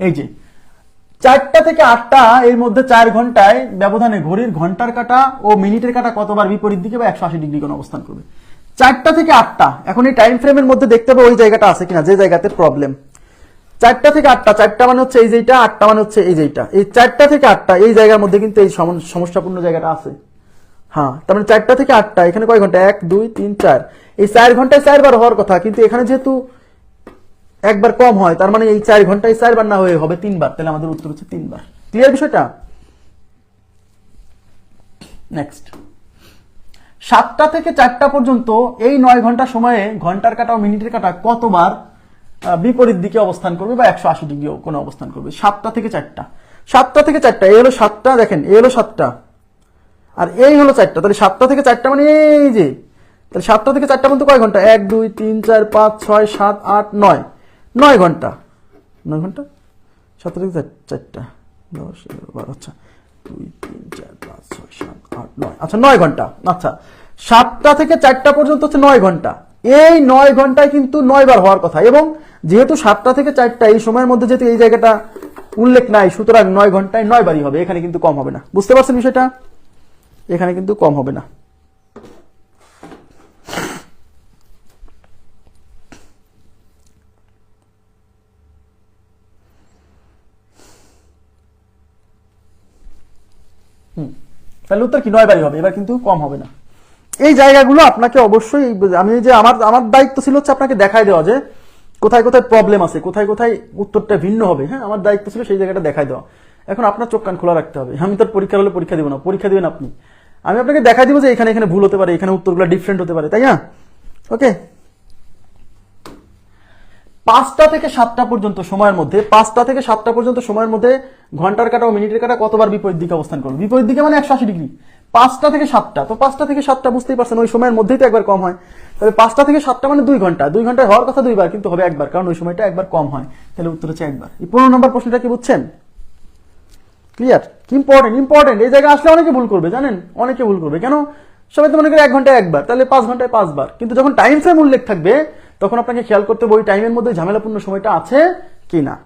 এই যে, চারটা থেকে আটটা এর মধ্যে চার ঘন্টায় ব্যবধানে ঘড়ির ঘণ্টার কাটা ও মিনিটের কাটা কতবার বিপরীত দিকে বা একশো আশি ডিগ্রি কোণ অবস্থান করবে। চারটা থেকে আটটা, এখন এই টাইম ফ্রেমের মধ্যে দেখতে হবে ওই জায়গাটা আছে কিনা, যে জায়গাতে প্রবলেম চারটা থেকে আটটা, চারটা মানে হচ্ছে এই যেটা আটটা মানে হচ্ছে এই যেটা এই চারটা থেকে আটটা, এই জায়গার মধ্যে কিন্তু এই সম- সমস্যাপূর্ণ জায়গাটা আছে। হ্যাঁ তার মানে চারটা থেকে আটটা, এখানে কয় ঘণ্টা? এক, দুই, তিন, চার। এই চার ঘন্টায় চারবার হওয়ার কথা, কিন্তু এখানে যেহেতু একবার কম হয়, তার মানে এই চার ঘন্টায় চারবার না হয়ে হবে তিনবার, তাহলে আমাদের উত্তর হচ্ছে তিনবার। ক্লিয়ার বিষয়টা? নেক্সট সাতটা থেকে চারটা পর্যন্ত এই নয় ঘণ্টা সময়ে ঘণ্টার কাটা ও মিনিটের কাটা কতবার বিপরীত দিকে অবস্থান করবে বা একশো আশি ডিগ্রি কোনো অবস্থান করবে? সাতটা থেকে চারটা। সাতটা থেকে চারটা, এই হলো সাতটা, দেখেন, এই হলো সাতটা। আর এই হলো চারটা, তাহলে সাতটা থেকে চারটা মানে এই যে, তাহলে সাতটা থেকে চারটা পর্যন্ত কয় ঘণ্টা? এক, দুই, তিন, চার, পাঁচ, ছয়, সাত, আট, নয়। নয় ঘণ্টা। নয় ঘণ্টা? থেকে চার- চারটা। দশ, এগারো আচ্ছা। দুই, তিন, চার, পাঁচ, ছয়, সাত, আট, নয়। আচ্ছা নয় ঘণ্টা। আচ্ছা সাতটা থেকে চারটা পর্যন্ত হচ্ছে নয় ঘণ্টা। এই নয় ঘন্টায় কিন্তু নয় বার হওয়ার কথা। এবং যেহেতু সাতটা থেকে চারটা, এই সময়ের মধ্যে যেহেতু এই জায়গাটা উল্লেখ নাই, সুতরাং নয় ঘন্টায় নয় বারই হবে। এখানে কিন্তু কম হবে না। বুঝতে পারছেন বিষয়টা? এখানে কিন্তু কম হবে না। হুম। তাহলে উত্তর কি? নয় বারই হবে, এবার কিন্তু কম হবে না। এই জায়গাগুলো আপনাকে অবশ্যই, আমি যে আমার আমার দায়িত্ব ছিল হচ্ছে আপনাকে দেখাই দেওয়া যে কোথায় কোথায় প্রবলেম আছে, কোথায় কোথায় উত্তরটা ভিন্ন হবে। হ্যাঁ আমার দায়িত্ব ছিল সেই জায়গাটা দেখাই দেওয়া। এখন আপনার চোখ কান খোলা রাখতে হবে। আমি তোর পরীক্ষা হলে পরীক্ষা দিব না। পরীক্ষা দিবেন আপনি। আমি আপনাকে দেখাই দিব যে এখানে এখানে ভুল হতে পারে, এখানে উত্তরগুলো ডিফারেন্ট হতে পারে, তাই না? ওকে পাঁচটা থেকে সাতটা পর্যন্ত সময়ের মধ্যে, পাঁচটা থেকে সাতটা পর্যন্ত সময়ের মধ্যে ঘণ্টার কাটা ও মিনিটের কাটা কতবার বিপরীত দিকে অবস্থান করবে? বিপরীত দিকে মানে একশো আশি ডিগ্রি। পাঁচটা থেকে সাতটা। তো পাঁচটা থেকে সাতটা বুঝতেই পারছেন, ওই সময়ের মধ্যেই তো একবার কম হয়। তবে পাঁচটা থেকে সাতটা মানে দুই ঘণ্টা। দুই ঘন্টায় হওয়ার কথা দুইবার, কিন্তু হবে একবার, কারণ ওই সময়টা একবার কম হয়। তাহলে উত্তর হচ্ছে একবার। এই পনেরো নম্বর প্রশ্নটা কি বুঝছেন? ক্লিয়ার ইম্পর্টেন্ট ইম্পর্টেন্ট এই জায়গায় আসলে অনেকে ভুল করবে, জানেন? অনেকে ভুল করবে। কেন? সবাই তো মনে করে এক ঘন্টায় একবার, তাহলে পাঁচ ঘন্টায় পাঁচবার। কিন্তু যখন টাইম ফ্রেম উল্লেখ থাকবে, তখন আপনাকে খেয়াল করতে হবে ওই টাইমের মধ্যে ঝামেলাপূর্ণ সময়টা আছে কি না